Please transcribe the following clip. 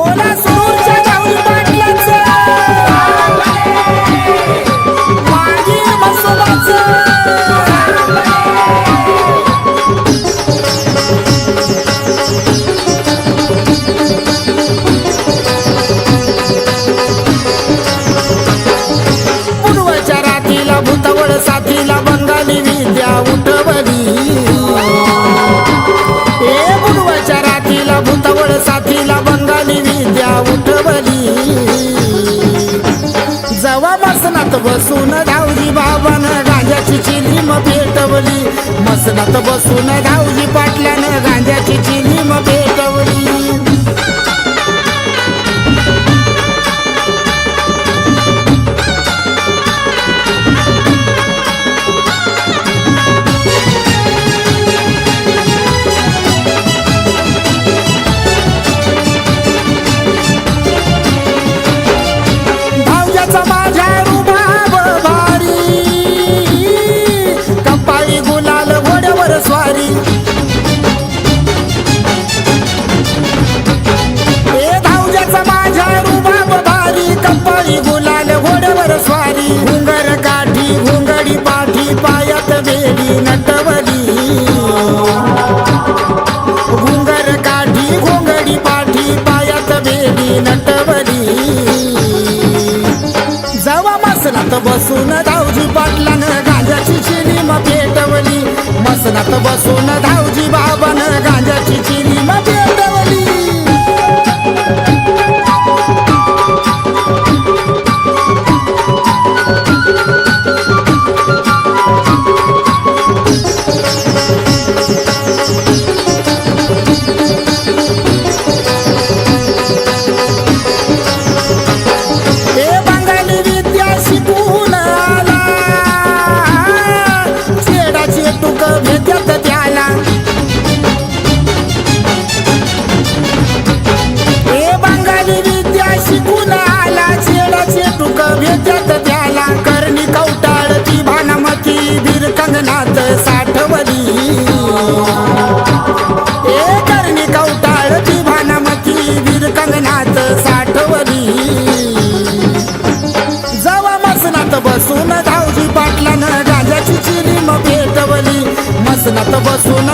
我的手 बसून धावली बाबानं राजाची चिली मग पेटवली मसनात बसून धावली पाठ मसनात बसून धावजी पाटलानं गांजाची चिनी मग पेटवली. मसनात बसून धावजी बा बसून धावली पाटलानं गांजाची चिरी मग भेटवली. मसनात बसून